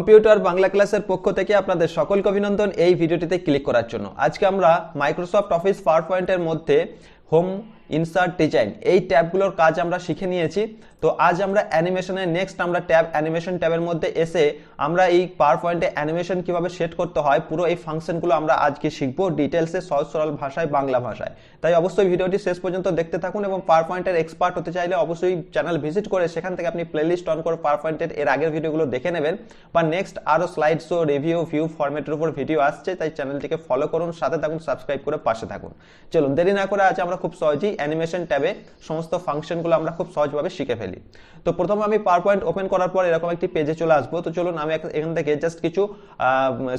Computer Bangla ক্লাসের পক্ষ থেকে আপনাদের সকলকে অভিনন্দন এই ভিডিওটিতে ক্লিক করার জন্য। আজকে আমরা মাইক্রোসফট অফিস পাওয়ার পয়েন্টের মধ্যে হোম ইনসার্ট ডিজাইন এই ট্যাবগুলোর কাজ আমরা শিখে নিয়েছি। তো আজ আমরা অ্যানিমেশনের নেক্সট আমরা ট্যাব অ্যানিমেশন ট্যাবের মধ্যে এসে আমরা এই পাওয়ার পয়েন্টে অ্যানিমেশন কীভাবে সেট করতে হয়, পুরো এই ফাংশনগুলো আমরা আজকে শিখব ডিটেলসে সহজ সরল ভাষায়, বাংলা ভাষায়। তাই অবশ্যই ভিডিওটি শেষ পর্যন্ত দেখতে থাকুন এবং পাওয়ার পয়েন্টের এক্সপার্ট হতে চাইলে অবশ্যই চ্যানেল ভিজিট করে সেখান থেকে আপনি প্লেলিস্ট অন করে পাওয়ার পয়েন্টের এর আগের ভিডিওগুলো দেখে নেবেন। বা নেক্সট আরও স্লাইড শো রিভিউ ভিউ ফরম্যাটের উপর ভিডিও আসছে, তাই চ্যানেলটিকে ফলো করুন, সাথে থাকুন সাবস্ক্রাইব করে পাশে থাকুন। চলুন, দেরি না করে আজ আমরা খুব সহজেই অ্যানিমেশন ট্যাবে সমস্ত ফাংশনগুলো আমরা খুব সহজভাবে শিখে ফেলি। তো প্রথমে আমি পাওয়ার পয়েন্ট ওপেন করার পর এরকম একটি পেজে চলে আসব। তো চলুন, আমি এখান থেকে জাস্ট কিছু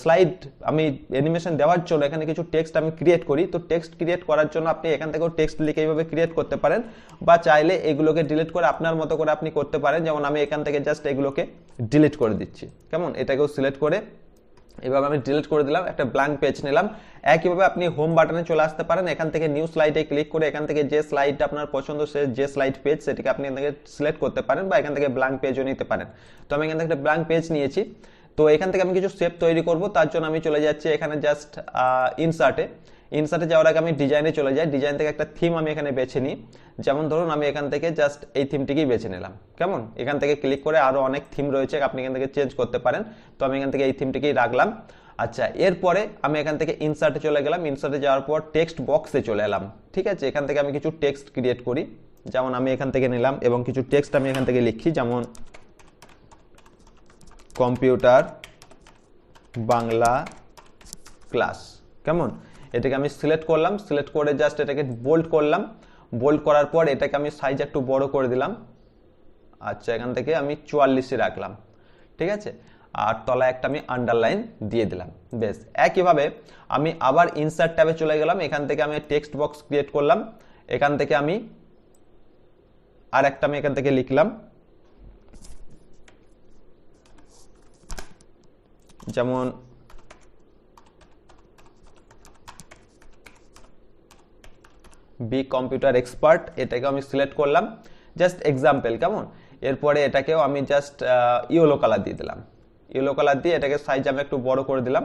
স্লাইড আমি অ্যানিমেশন দেওয়ার জন্য এখানে কিছু টেক্সট আমি ক্রিয়েট করি। তো টেক্সট ক্রিয়েট করার জন্য আপনি এখান থেকেও টেক্সট লিখে এইভাবে ক্রিয়েট করতে পারেন বা চাইলে এগুলোকে ডিলিট করে আপনার মতো করে আপনি করতে পারেন। যেমন আমি এখান থেকে জাস্ট এগুলোকে ডিলিট করে দিচ্ছি। কেমন? এটাকেও সিলেক্ট করে এভাবে আমি ডিলিট করে দিলাম, একটা ব্ল্যাঙ্ক পেজ নিলাম। একইভাবে আপনি হোম বাটনে চলে আসতে পারেন। এখান থেকে নিউ স্লাইডে ক্লিক করে এখান থেকে যে স্লাইডটা আপনার পছন্দ, সে যে স্লাইড পেজ সেটিকে আপনি এখান থেকে সিলেক্ট করতে পারেন বা এখান থেকে ব্ল্যাঙ্ক পেজও নিতে পারেন। তো আমি এখান থেকে একটা ব্ল্যাঙ্ক পেজ নিয়েছি। তো এখান থেকে আমি কিছু শেপ তৈরি করব। তার জন্য আমি চলে যাচ্ছি এখানে জাস্ট ইনসার্টে ইনসার্টে যাওয়ার আগে আমি ডিজাইনে চলে যাই। ডিজাইন থেকে একটা থিম আমি এখানে বেছে নিই। যেমন ধরুন, আমি এখান থেকে জাস্ট এই থিমটিকেই বেছে নিলাম। কেমন? এখান থেকে ক্লিক করে আরও অনেক থিম রয়েছে, আপনি এখান থেকে চেঞ্জ করতে পারেন। তো আমি এখান থেকে এই থিমটিকেই রাখলাম। আচ্ছা এরপরে আমি এখান থেকে ইনসার্টে চলে গেলাম। ইনসার্টে যাওয়ার পর টেক্সট বক্সে চলে এলাম। ঠিক আছে? এখান থেকে আমি কিছু টেক্সট ক্রিয়েট করি। যেমন আমি এখান থেকে নিলাম এবং কিছু টেক্সট আমি এখান থেকে লিখি। যেমন কম্পিউটার বাংলা ক্লাস কেমন? এটাকে আমি সিলেক্ট করলাম সিলেক্ট করে জাস্ট এটাকে বোল্ড করলাম। বোল্ড করার পর এটাকে আমি সাইজ একটু বড় করে দিলাম। আচ্ছা এখান থেকে আমি চুয়াল্লিশে রাখলাম। ঠিক আছে? আর তলায় একটা আমি আন্ডারলাইন দিয়ে দিলাম। বেশ, একইভাবে আমি আবার ইনসার্ট ট্যাবে চলে গেলাম। এখান থেকে আমি টেক্সট বক্স ক্রিয়েট করলাম। এখান থেকে আমি আর একটা আমি এখান থেকে লিখলাম। যেমন বি কম্পিউটার এক্সপার্ট এটাকে আমি সিলেক্ট করলাম। জাস্ট এক্সাম্পল কেমন? এরপরে এটাকেও আমি জাস্ট ইয়েলো কালার দিয়ে দিলাম। ইয়েলো কালার দিয়ে এটাকে সাইজ আমি একটু বড় করে দিলাম।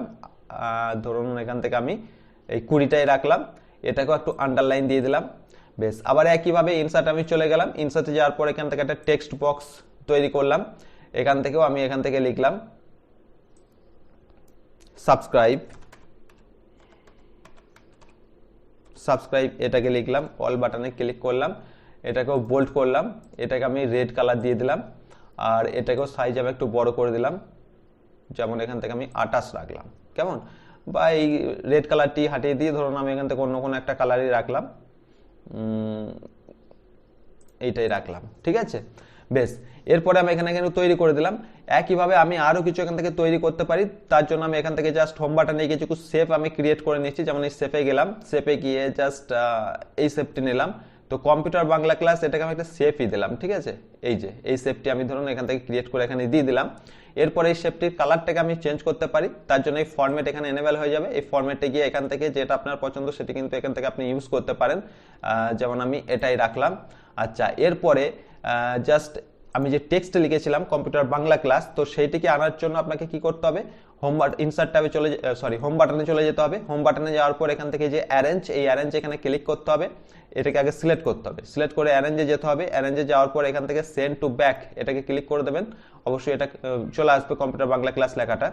ধরুন এখান থেকে আমি এই কুড়িটাই রাখলাম। এটাকেও একটু আন্ডারলাইন দিয়ে দিলাম। বেশ, আবার একইভাবে ইনসার্ট আমি চলে গেলাম। ইনসার্টে যাওয়ার পর এখান থেকে একটা টেক্সট বক্স তৈরি করলাম। এখান থেকেও আমি এখান থেকে লিখলাম সাবস্ক্রাইব সাবস্ক্রাইব এটাকে লিখলাম, অল বাটনে ক্লিক করলাম, এটাকেও বোল্ড করলাম, এটাকে আমি রেড কালার দিয়ে দিলাম, আর এটাকেও সাইজ আমি একটু বড় করে দিলাম, যেমন এখান থেকে আমি আটাশ রাখলাম। কেমন? বা এই রেড কালারটি হাটিয়ে দিয়ে ধরুন আমি এখান থেকে অন্য কোনো একটা কালারই রাখলাম এইটাই রাখলাম, ঠিক আছে? বেশ এরপরে আমি এখানে কিন্তু তৈরি করে দিলাম। একইভাবে আমি আরও কিছু এখান থেকে তৈরি করতে পারি। তার জন্য আমি এখান থেকে জাস্ট হোম বাটনে গিয়ে কিছু শেপ আমি ক্রিয়েট করে নিচ্ছি যেমন এই শেপে গেলাম। শেপে গিয়ে জাস্ট এই শেপটি নিলাম। তো কম্পিউটার বাংলা ক্লাস এটাকে আমি একটা শেপই দিলাম, ঠিক আছে? এই যে, এই শেপটি আমি ধরুন এখান থেকে ক্রিয়েট করে এখানে দিয়ে দিলাম। এরপরে এই শেপটির কালারটাকে আমি চেঞ্জ করতে পারি। তার জন্য এই ফরম্যাট এখানে এনেবেল হয়ে যাবে। এই ফরম্যাটে গিয়ে এখান থেকে যেটা আপনার পছন্দ সেটি কিন্তু এখান থেকে আপনি ইউজ করতে পারেন। যেমন আমি এটাই রাখলাম। আচ্ছা এরপরে জাস্ট আমি যে টেক্সট লিখেছিলাম কম্পিউটার বাংলা ক্লাস তো সেইটিকে আনার জন্য আপনাকে কি করতে হবে? হোম ইনসার্ট ট্যাবে চলে সরি হোম বাটনে চলে যেতে হবে। হোম বাটনে যাওয়ার পর এখান থেকে যে অ্যারেঞ্জ এই অ্যারেঞ্জ এখানে ক্লিক করতে হবে। এটাকে আগে সিলেক্ট করতে হবে। সিলেক্ট করে অ্যারেঞ্জে যেতে হবে। অ্যারেঞ্জে যাওয়ার পর এখান থেকে সেন্ড টু ব্যাক এটাকে ক্লিক করে দেবেন। অবশ্যই এটা চলে আসবে কম্পিউটার বাংলা ক্লাস লেখাটা।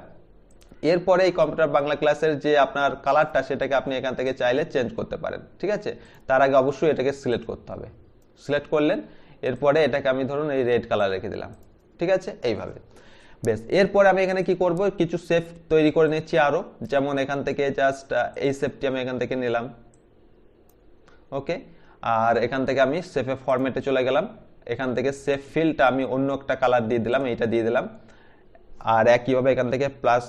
এরপরে এই কম্পিউটার বাংলা ক্লাসের যে আপনার কালারটা সেটাকে আপনি এখান থেকে চাইলে চেঞ্জ করতে পারেন। ঠিক আছে? তার আগে অবশ্যই এটাকে সিলেক্ট করতে হবে। সিলেক্ট করলেন। এরপরে এটাকে আমি ধরুন এই রেড কালার রেখে দিলাম। ঠিক আছে? এইভাবে। বেশ, এরপরে আমি এখানে কি করব? কিছু সেফ তৈরি করে নিচ্ছি আরও। যেমন এখান থেকে জাস্ট এই সেফটি আমি এখান থেকে নিলাম। ওকে? আর এখান থেকে আমি সেফে ফরম্যাটে চলে গেলাম। এখান থেকে সেফ ফিলটা আমি অন্য একটা কালার দিয়ে দিলাম, এইটা দিয়ে দিলাম। আর একইভাবে এখান থেকে প্লাস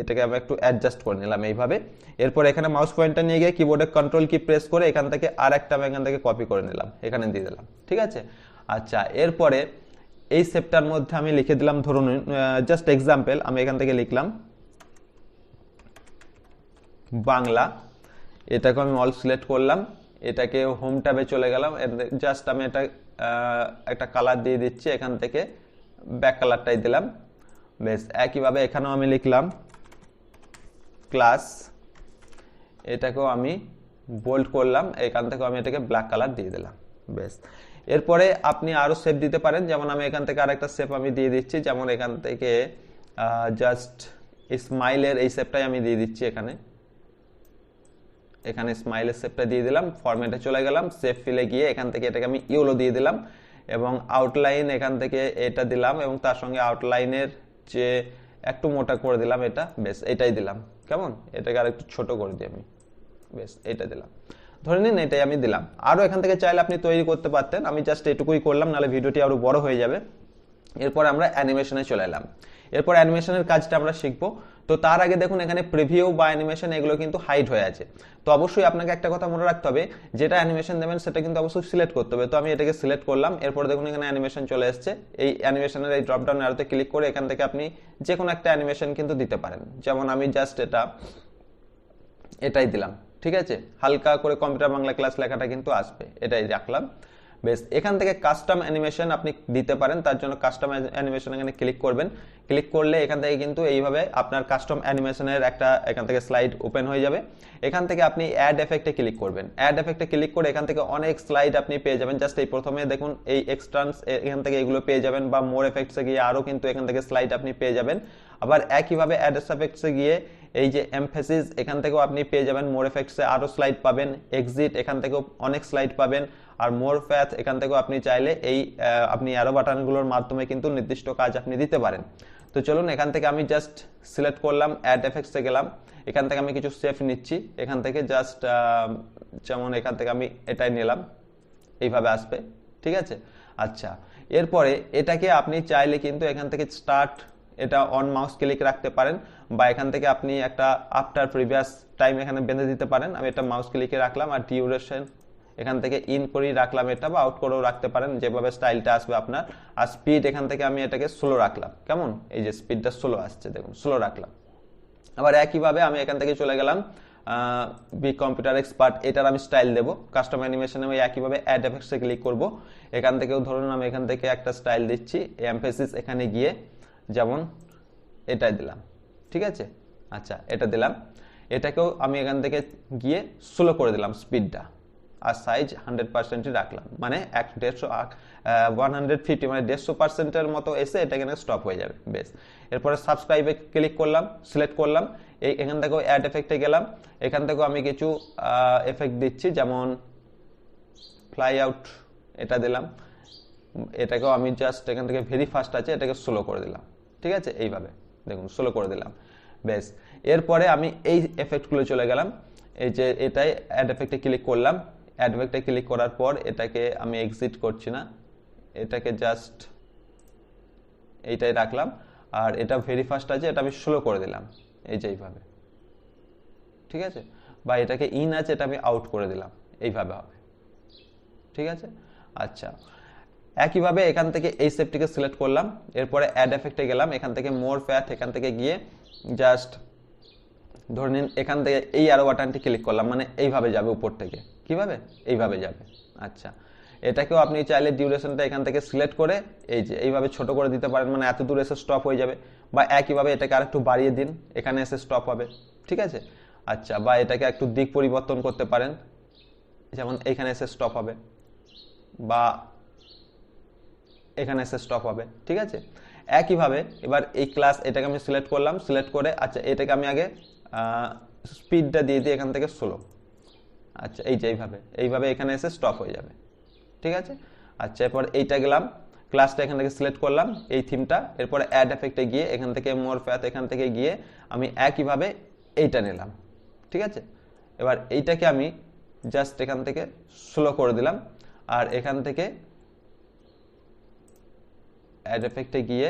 এটাকে আমি একটু অ্যাডজাস্ট করে নিলাম এইভাবে। এরপর এখানে মাউস পয়েন্টটা নিয়ে গিয়ে কিবোর্ডে কন্ট্রোল কি প্রেস করে এখান থেকে আর একটা আমি এখান থেকে কপি করে নিলাম। এখানে দিয়ে দিলাম। ঠিক আছে? আচ্ছা এরপরে এই সেপটার মধ্যে আমি লিখে দিলাম, ধরুন জাস্ট এক্সাম্পল আমি এখান থেকে লিখলাম, বাংলা, এটাকে আমি অল সিলেক্ট করলাম, এটাকে হোম ট্যাবে চলে গেলাম জাস্ট আমি এটা একটা কালার দিয়ে দিচ্ছি, এখান থেকে ব্যাক কালারটাই দিলাম বেশ একইভাবে এখানেও আমি লিখলাম ক্লাস এটাকেও আমি বোল্ড করলাম, এখান থেকেও আমি এটাকে ব্ল্যাক কালার দিয়ে দিলাম। বেশ। এরপরে আপনি আরও শেপ দিতে পারেন, যেমন আমি এখান থেকে আরেকটা শেপ আমি দিয়ে দিচ্ছি, যেমন এখান থেকে জাস্ট স্মাইলের এই শেপটাই আমি দিয়ে দিচ্ছি এখানে। এখানে স্মাইলের শেপটা দিয়ে দিলাম ফরম্যাটে চলে গেলাম শেপ ফিলে গিয়ে এখান থেকে এটাকে আমি ইউলো দিয়ে দিলাম, এবং আউটলাইন এখান থেকে এটা দিলাম, এবং তার সঙ্গে আউটলাইনের যে একটু মোটা করে দিলাম এটা, বেশ, এটাই দিলাম। কেমন? এটাকে আর একটু ছোট করে দিই আমি। বেশ, এটা দিলাম। ধরে নিন এটাই আমি দিলাম। আরও এখান থেকে চাইলে আপনি তৈরি করতে পারতেন। আমি জাস্ট এটুকুই করলাম, নাহলে ভিডিওটি আরও বড় হয়ে যাবে। এরপর আমরা অ্যানিমেশনে চলে এলাম। এরপর অ্যানিমেশনের কাজটা আমরা শিখব। তো তার আগে দেখুন, এখানে প্রিভিউ বা অ্যানিমেশন এগুলো কিন্তু হাইড হয়ে আছে। তো অবশ্যই আপনাকে একটা কথা মনে রাখতে হবে, যেটা অ্যানিমেশন দেবেন সেটা কিন্তু অবশ্যই সিলেক্ট করতে হবে। তো আমি এটাকে সিলেক্ট করলাম। এরপর দেখুন, এখানে অ্যানিমেশন চলে এসছে। এই অ্যানিমেশনের এই ড্রপ ডাউন আরোতে ক্লিক করে এখান থেকে আপনি যে কোনো একটা অ্যানিমেশন কিন্তু দিতে পারেন। যেমন আমি জাস্ট এটা, এটাই দিলাম। ঠিক আছে? হালকা করে কম্পিউটার বাংলা ক্লাস লেখাটা কিন্তু আসবে। এটাই রাখলাম। বেশ, এখান থেকে কাস্টম অ্যানিমেশন আপনি দিতে পারেন। তার জন্য কাস্টম অ্যানিমেশন এখানে ক্লিক করবেন। ক্লিক করলে এখান থেকে কিন্তু এইভাবে আপনার কাস্টম অ্যানিমেশনের একটা এখান থেকে স্লাইড ওপেন হয়ে যাবে। এখান থেকে আপনি অ্যাড এফেক্টে ক্লিক করবেন। অ্যাড এফেক্টে ক্লিক করে এখান থেকে অনেক স্লাইড আপনি পেয়ে যাবেন। জাস্ট এই প্রথমে দেখুন, এই এক্সট্রান্স এখান থেকে এগুলো পেয়ে যাবেন বা মোর এফেক্টসে গিয়ে আরও কিন্তু এখান থেকে স্লাইড আপনি পেয়ে যাবেন। আবার একইভাবে অ্যাড এফেক্টসে গিয়ে এই যে এমফেসিস এখান থেকেও আপনি পেয়ে যাবেন। মোর এফেক্টসে আরও স্লাইড পাবেন। এক্সিট এখান থেকেও অনেক স্লাইড পাবেন। আর মোর ফ্যাথ এখান থেকেও আপনি চাইলে এই আপনি অ্যারো বাটনগুলোর মাধ্যমে কিন্তু নির্দিষ্ট কাজ আপনি দিতে পারেন। তো চলুন, এখান থেকে আমি জাস্ট সিলেক্ট করলাম অ্যাড এফেক্টসে গেলাম। এখান থেকে আমি কিছু সেফ নিচ্ছি। এখান থেকে জাস্ট যেমন এখান থেকে আমি এটাই নিলাম। এইভাবে আসবে। ঠিক আছে? আচ্ছা। এরপরে এটাকে আপনি চাইলে কিন্তু এখান থেকে স্টার্ট এটা অন মাউস ক্লিক রাখতে পারেন বা এখান থেকে আপনি একটা আফটার প্রিভিয়াস টাইম এখানে বেঁধে দিতে পারেন। আমি এটা মাউস ক্লিকে রাখলাম আর ডিউরেশন এখান থেকে ইন করেই রাখলাম এটা বা আউট করেও রাখতে পারেন, যেভাবে স্টাইলটা আসবে আপনার। আর স্পিড এখান থেকে আমি এটাকে স্লো রাখলাম। কেমন? এই যে স্পিডটা স্লো আসছে, দেখুন স্লো রাখলাম। আবার একইভাবে আমি এখান থেকে চলে গেলাম বি কম্পিউটার এক্সপার্ট এটার আমি স্টাইল দেব। কাস্টম অ্যানিমেশনে আমি একইভাবে অ্যাড এফেক্টসে ক্লিক করব। এখান থেকেও ধরুন আমি এখান থেকে একটা স্টাইল দিচ্ছি এমফেসিস এখানে গিয়ে যেমন এটাই দিলাম। ঠিক আছে? আচ্ছা এটা দিলাম। এটাকেও আমি এখান থেকে গিয়ে স্লো করে দিলাম স্পিডটা আর সাইজ হান্ড্রেড পার্সেন্টই রাখলাম। মানে এক দেড়শো ওয়ান হান্ড্রেড ফিফটি মানে দেড়শো পার্সেন্টের মতো এসে এটা এখানে স্টপ হয়ে যাবে। বেশ। এরপরে সাবস্ক্রাইবে ক্লিক করলাম সিলেক্ট করলাম। এই এখান থেকেও অ্যাড এফেক্টে গেলাম। এখান থেকেও আমি কিছু এফেক্ট দিচ্ছি। যেমন ফ্লাই আউট এটা দিলাম। এটাকেও আমি জাস্ট এখান থেকে ভেরি ফাস্ট আছে, এটাকে স্লো করে দিলাম। ঠিক আছে? এইভাবে। দেখুন স্লো করে দিলাম। বেশ। এরপরে আমি এই এফেক্টগুলো চলে গেলাম। এই যে এটাই অ্যাড এফেক্টে ক্লিক করলাম। অ্যাড এফেক্টে ক্লিক করার পর এটাকে আমি এক্সিট করছি না। এটাকে জাস্ট এইটাই রাখলাম। আর এটা ভেরি ফাস্ট আছে, এটা আমি স্লো করে দিলাম। এই যে এইভাবে। ঠিক আছে? বা এটাকে ইন আছে, এটা আমি আউট করে দিলাম। এইভাবে হবে। ঠিক আছে? আচ্ছা। একইভাবে এখান থেকে এই সেপটিকে সিলেক্ট করলাম, এরপরে অ্যাড এফেক্টে গেলাম, এখান থেকে মোর ফ্যাট এখান থেকে গিয়ে জাস্ট ধরে নিন এখান থেকে এই আরও বাটনটি ক্লিক করলাম মানে এইভাবে যাবে উপর থেকে। কীভাবে? এইভাবে যাবে। আচ্ছা। এটাকেও আপনি চাইলে ডিউরেশনটা এখান থেকে সিলেক্ট করে, এই যে এইভাবে ছোট করে দিতে পারেন মানে এত দূর এসে স্টপ হয়ে যাবে। বা একইভাবে এটাকে আরেকটু বাড়িয়ে দিন, এখানে এসে স্টপ হবে। ঠিক আছে? আচ্ছা বা এটাকে একটু দিক পরিবর্তন করতে পারেন, যেমন এখানে এসে স্টপ হবে। বা এখানে এসে স্টপ হবে, ঠিক আছে? একইভাবে এবার এই ক্লাস এটাকে আমি সিলেক্ট করলাম সিলেক্ট করে আচ্ছা এটাকে আমি আগে স্পিডটা দিয়ে দিই এখান থেকে স্লো আচ্ছা এই যে এইভাবে এইভাবে এখানে এসে স্টপ হয়ে যাবে, ঠিক আছে? আচ্ছা এরপর এইটা গেলাম ক্লাসটা এখান থেকে সিলেক্ট করলাম, এই থিমটা এরপরে অ্যাড এফেক্টে গিয়ে এখান থেকে মোর ফ্যাথ এখান থেকে গিয়ে আমি একইভাবে এইটা নিলাম, ঠিক আছে? এবার এইটাকে আমি জাস্ট এখান থেকে স্লো করে দিলাম, আর এখান থেকে অ্যাড এফেক্টে গিয়ে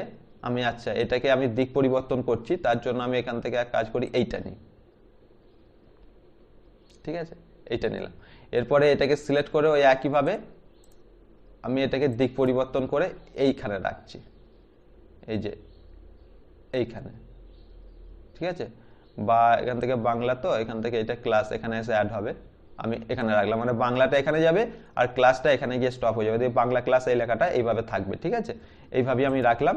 আমি আচ্ছা এটাকে আমি দিক পরিবর্তন করছি, তার জন্য আমি এখান থেকে এক কাজ করি, এইটা নিই। ঠিক আছে? এইটা নিলাম। এরপরে এটাকে সিলেক্ট করে ওই একইভাবে আমি এটাকে দিক পরিবর্তন করে এইখানে রাখছি। এই যে, এইখানে। ঠিক আছে? বা এখান থেকে বাংলা তো, এখান থেকে এটা ক্লাস এখানে এসে অ্যাড হবে। আমি এখানে রাখলাম। মানে বাংলাটা এখানে যাবে আর ক্লাসটা এখানে গিয়ে স্টপ হয়ে যাবে। দিয়ে বাংলা ক্লাস এই লেখাটা এইভাবে থাকবে, ঠিক আছে? এইভাবে আমি রাখলাম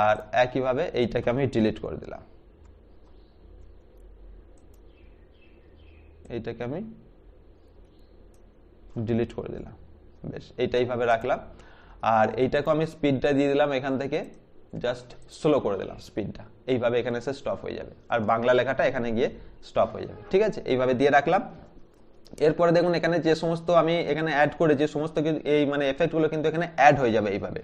আর একইভাবে এইটাকে আমি ডিলিট করে দিলাম। এইটাকে আমি ডিলিট করে দিলাম। বেশ এইটাইভাবে রাখলাম। আর এইটাকে আমি স্পিডটা দিয়ে দিলাম এখান থেকে। জাস্ট স্লো করে দিলাম স্পিডটা এইভাবে এখানে এসে স্টপ হয়ে যাবে। আর বাংলা লেখাটা এখানে গিয়ে স্টপ হয়ে যাবে, ঠিক আছে? এইভাবে দিয়ে রাখলাম। এরপরে দেখুন এখানে যে সমস্ত আমি এখানে অ্যাড করে যে সমস্ত এই মানে এফেক্টগুলো কিন্তু এখানে অ্যাড হয়ে যাবে এইভাবে।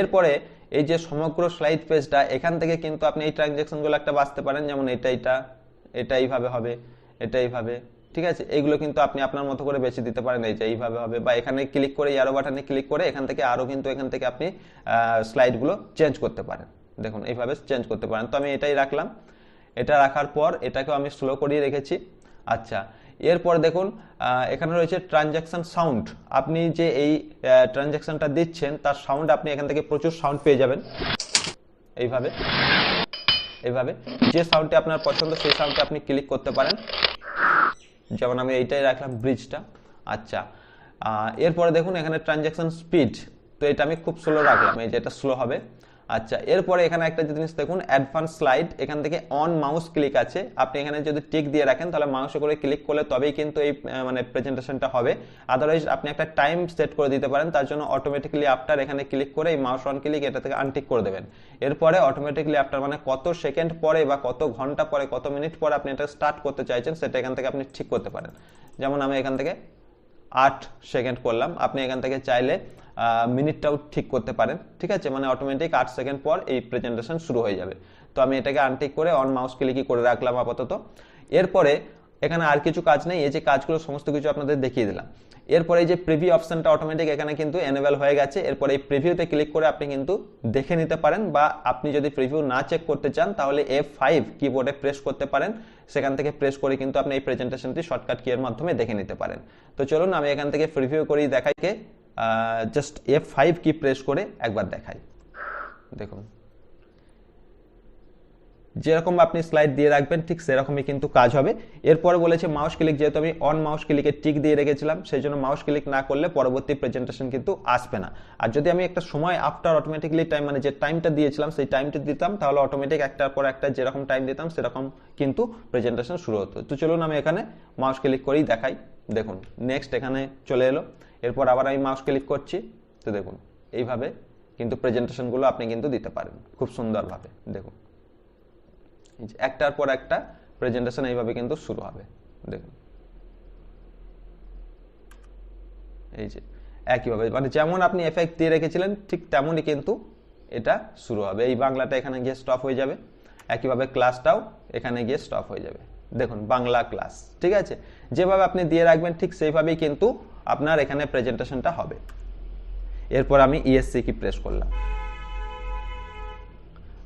এরপরে এই যে সমগ্র স্লাইড পেজটা এখান থেকে কিন্তু আপনি এই ট্রানজ্যাকশনগুলো একটা বাঁচতে পারেন, যেমন এটা এটা এটা এইভাবে হবে, এটা এইভাবে, ঠিক আছে? এইগুলো কিন্তু আপনি আপনার মতো করে বেছে দিতে পারেন, এই যে এইভাবে হবে। বা এখানে ক্লিক করে ইয়ারো বাটনে ক্লিক করে এখান থেকে আরও কিন্তু এখান থেকে আপনি স্লাইডগুলো চেঞ্জ করতে পারেন। দেখুন, এইভাবে চেঞ্জ করতে পারেন। তো আমি এটাই রাখলাম। এটা রাখার পর এটাকেও আমি স্লো করিয়ে রেখেছি। আচ্ছা এরপর দেখুন এখানে রয়েছে ট্রানজ্যাকশন সাউন্ড আপনি যে এই ট্রানজ্যাকশনটা দিচ্ছেন, তার সাউন্ড আপনি এখান থেকে প্রচুর সাউন্ড পেয়ে যাবেন। এইভাবে। এইভাবে। যে সাউন্ডটি আপনার পছন্দ, সেই সাউন্ডটি আপনি ক্লিক করতে পারেন। যেমন আমি এইটাই রাখলাম ব্রিজটা আচ্ছা। এরপরে দেখুন, এখানে ট্রানজ্যাকশন স্পিড তো এটা আমি খুব স্লো রাখলাম, এই যে এটা স্লো হবে। আচ্ছা এরপরে এখানে একটা জিনিস দেখুন অ্যাডভান্স স্লাইড এখান থেকে অন মাউস ক্লিক আছে। আপনি এখানে যদি টিক দিয়ে রাখেন, তাহলে মাউসে করে ক্লিক করলে তবেই কিন্তু এই মানে প্রেজেন্টেশনটা হবে। আদারওয়াইজ আপনি একটা টাইম সেট করে দিতে পারেন, তার জন্য অটোমেটিক্যালি আফটার এখানে ক্লিক করে এই মাউস অন ক্লিক এটা থেকে আনটিক করে দেবেন। এরপরে অটোমেটিক্যালি আফটার মানে কত সেকেন্ড পরে বা কত ঘণ্টা পরে, কত মিনিট পরে আপনি এটা স্টার্ট করতে চাইছেন, সেটা এখান থেকে আপনি ঠিক করতে পারেন। যেমন আমি এখান থেকে আট সেকেন্ড করলাম। আপনি এখান থেকে চাইলে মিনিটটাও ঠিক করতে পারেন, ঠিক আছে? মানে অটোমেটিক আট সেকেন্ড পর এই প্রেজেন্টেশন শুরু হয়ে যাবে। তো আমি এটাকে আনটিক করে অন মাউস ক্লিকই করে রাখলাম আপাতত। এরপরে এখানে আর কিছু কাজ নেই, এই যে কাজগুলো, সমস্ত কিছু আপনাদের দেখিয়ে দিলাম। এরপরে এই যে প্রিভিউ অপশনটা অটোমেটিক এখানে কিন্তু এনেবেল হয়ে গেছে। এরপরে এই প্রিভিউতে ক্লিক করে আপনি কিন্তু দেখে নিতে পারেন বা আপনি যদি প্রিভিউ না চেক করতে চান, তাহলে এফ ফাইভ কিবোর্ডে প্রেস করতে পারেন। সেখান থেকে প্রেস করে কিন্তু আপনি এই প্রেজেন্টেশনটি শর্টকাট কিয়ের মাধ্যমে দেখে নিতে পারেন। তো চলুন, আমি এখান থেকে প্রিভিউ করেই দেখাইকে just F five key press করে একবার দেখাই। দেখুন। যেরকম আপনি স্লাইড দিয়ে রাখবেন, ঠিক সেরকমই কিন্তু কাজ হবে। এরপরে বলেছে মাউস ক্লিক যেহেতু আমি অন মাউস ক্লিকে টিক দিয়ে রেখেছিলাম, সেই জন্য মাউস ক্লিক না করলে পরবর্তী প্রেজেন্টেশন কিন্তু আসবে না। আর যদি আমি একটা সময় আফটার অটোমেটিকলি টাইম মানে যে টাইমটা দিয়েছিলাম, সেই টাইমটা দিতাম, তাহলে অটোমেটিক একটার পর একটা যেরকম টাইম দিতাম, সেরকম কিন্তু প্রেজেন্টেশন শুরু হতো। তো চলুন আমি এখানে মাউস ক্লিক করেই দেখাই। দেখুন নেক্সট এখানে চলে এলো। এরপর আবার আমি মাউস ক্লিক করছি, তো দেখুন, এইভাবে কিন্তু প্রেজেন্টেশনগুলো আপনি কিন্তু দিতে পারেন, খুব সুন্দরভাবে, দেখুন। একটার পর একটা প্রেজেন্টেশন এইভাবে কিন্তু শুরু হবে, দেখুন। এই যে একইভাবে মানে যেমন আপনি এফেক্ট দিয়ে রেখেছিলেন, ঠিক তেমনই কিন্তু এটা শুরু হবে। এই বাংলাটা এখানে গিয়ে স্টপ হয়ে যাবে, একইভাবে ক্লাসটাও এখানে গিয়ে স্টপ হয়ে যাবে। দেখুন, বাংলা ক্লাস ঠিক আছে? যেভাবে আপনি দিয়ে রাখবেন, ঠিক সেইভাবেই কিন্তু আপনার এখানে প্রেজেন্টেশনটা হবে। এরপর আমি ইএসসি কি প্রেস করলাম।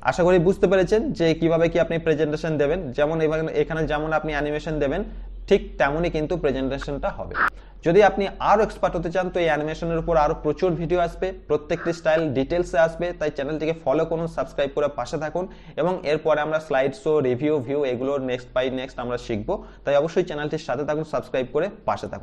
আশা করি বুঝতে পেরেছেন যে কীভাবে কি আপনি প্রেজেন্টেশন দেবেন। যেমন এখানে যেমন আপনি অ্যানিমেশন দেবেন, ঠিক তেমনই কিন্তু প্রেজেন্টেশনটা হবে। যদি আপনি আরও এক্সপার্ট হতে চান, তো এই অ্যানিমেশনের উপর আরও প্রচুর ভিডিও আসবে, প্রত্যেকটি স্টাইল ডিটেলসে আসবে, তাই চ্যানেলটিকে ফলো করুন সাবস্ক্রাইব করে পাশে থাকুন এবং এরপরে আমরা স্লাইড শো রিভিউ ভিউ এগুলো নেক্সট বাই নেক্সট আমরা শিখব। তাই অবশ্যই চ্যানেলটির সাথে থাকুন সাবস্ক্রাইব করে পাশে থাকুন।